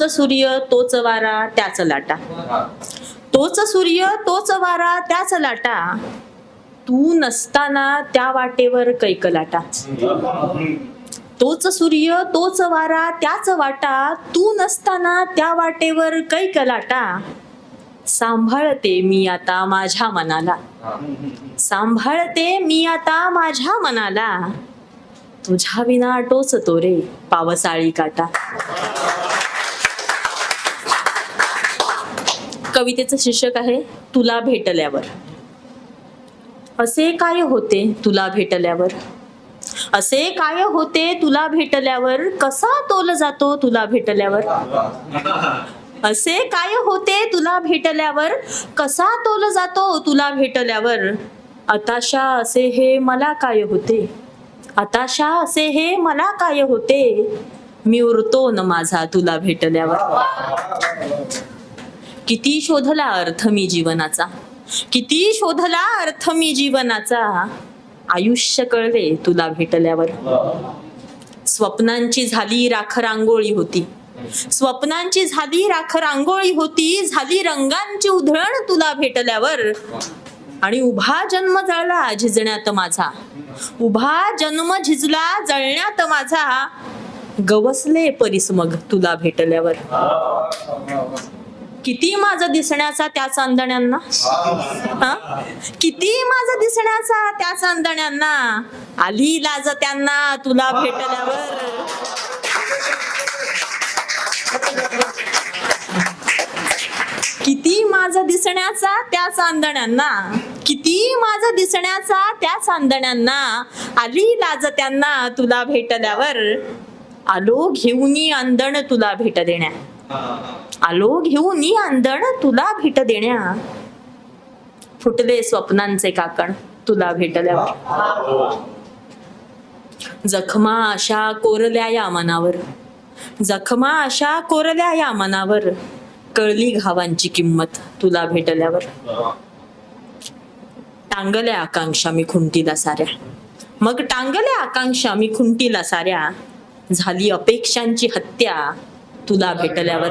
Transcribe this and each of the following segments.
तोच सूर्य तोच वारा त्याच लाटा. तोच सूर्य तोच वारा त्याच लाटा. तू नसताना त्या वाटेवर कैकलाटा. तोच सूर्य तोच वारा त्याच वाटा. तू नसताना त्या वाटेवर कैकलाटा. सांभाळते मी आता माझ्या मनाला. सांभाळते मी आता माझ्या मनाला. तुझ्या विना टोचतो रे पावसाळी काटा. कवितेचं शीर्षक आहे तुला भेटल्यावर. असे काय होते तुला भेटल्यावर? असे काय होते तुला भेटल्यावर? कसा तोल जातो तुला भेटल्यावर? असे काय होते तुला भेटल्यावर? कसा तोल जातो तुला भेटल्यावर? आताशा असे हे मला काय होते? आताशा असे हे मला काय होते? मी उरतो न माझा तुला भेटल्यावर. किती शोधला अर्थ मी जीवनाचा? किती शोधला अर्थ मी जीवनाचा? आयुष्य कळले तुला भेटल्यावर. स्वप्नांची झाली राख रांगोळी होती. स्वप्नांची झाली राख रांगोळी होती झाली रंगांची उधळण तुला भेटल्यावर. आणि उभा जन्म जळला झिजण्यात माझा. उभा जन्म झिजला जळण्यात माझा. गवसले परिस मग तुला भेटल्यावर. किती माझं दिसण्याचा त्या चांदण्यांना हा? किती माझं दिसण्याचा त्या चांदण्यांना आली लाज त्यांना तुला भेटल्यावर. किती माझं दिसण्याचा त्या चांदण्यांना किती माझं दिसण्याचा त्या चांदण्यांना आली लाज त्यांना तुला भेटल्यावर. आलो घेऊनी अंदण तुला भेट देण्या आलो घेऊन ही तुला भेट देण्या. फुटले स्वप्नांचे काकण तुला भेटल्यावर जखमा अशा कोरल्या या मनावर. जखमा अशा कोरल्या या मनावर. कळली घावांची किंमत तुला भेटल्यावर टांगल्या आकांक्षा मी खुंटीला साऱ्या. मग टांगल्या आकांक्षा मी खुंटीला साऱ्या. झाली अपेक्षांची हत्या. तुला भेटल्यावर.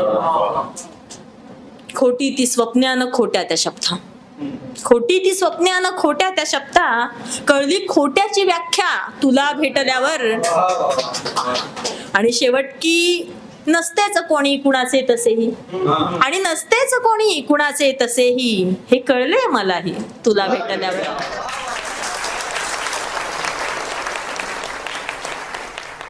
खोटी ती स्वप्न्यानं खोट्या त्या शब्दा. खोटी ती स्वप्न्यानं खोट्या त्या शब्दा. कळली खोट्याची व्याख्या तुला भेटल्यावर. आणि शेवट की नसतेच कोणी कुणाचे तसेही. आणि नसतेच कोणी कुणाचे तसेही. हे कळले मलाही तुला भेटल्यावर.